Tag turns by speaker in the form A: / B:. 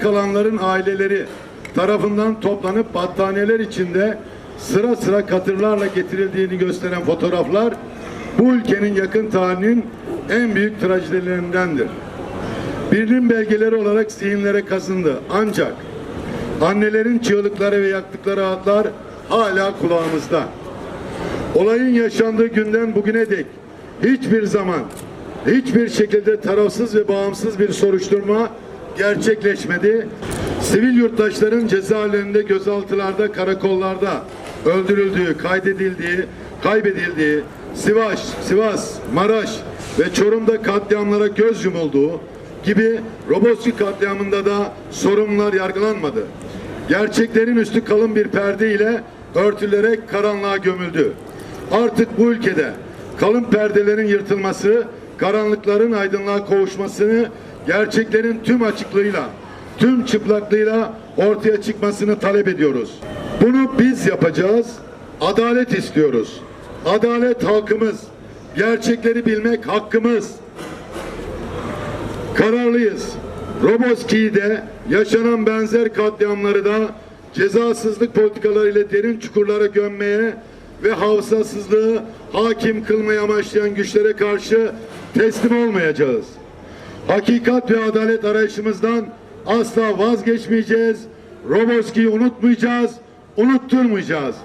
A: kalanların aileleri tarafından toplanıp battaniyeler içinde sıra sıra katırlarla getirildiğini gösteren fotoğraflar bu ülkenin yakın tarihinin en büyük trajedilerindendir. Birinin belgeleri olarak zihinlere kazındı. Ancak annelerin çığlıkları ve yaktıkları adlar hala kulağımızda. Olayın yaşandığı günden bugüne dek hiçbir zaman hiçbir şekilde tarafsız ve bağımsız bir soruşturma gerçekleşmedi. Sivil yurttaşların cezaevlerinde, gözaltılarda, karakollarda öldürüldüğü, kaydedildiği, kaybedildiği, Sivas, Sivas, Maraş ve Çorum'da katliamlara göz yumulduğu gibi Roboski katliamında da sorumlular yargılanmadı. Gerçeklerin üstü kalın bir perde ile örtülerek karanlığa gömüldü. Artık bu ülkede kalın perdelerin yırtılması, karanlıkların aydınlığa kavuşmasını, gerçeklerin tüm açıklığıyla, tüm çıplaklığıyla ortaya çıkmasını talep ediyoruz. Bunu biz yapacağız. Adalet istiyoruz. Adalet halkımız. Gerçekleri bilmek hakkımız. Kararlıyız. Roboski'de yaşanan benzer katliamları da cezasızlık politikalarıyla derin çukurlara gömmeye ve hafızasızlığı hakim kılmaya amaçlayan güçlere karşı teslim olmayacağız. Hakikat ve adalet arayışımızdan asla vazgeçmeyeceğiz. Roboski'yi unutmayacağız, unutturmayacağız.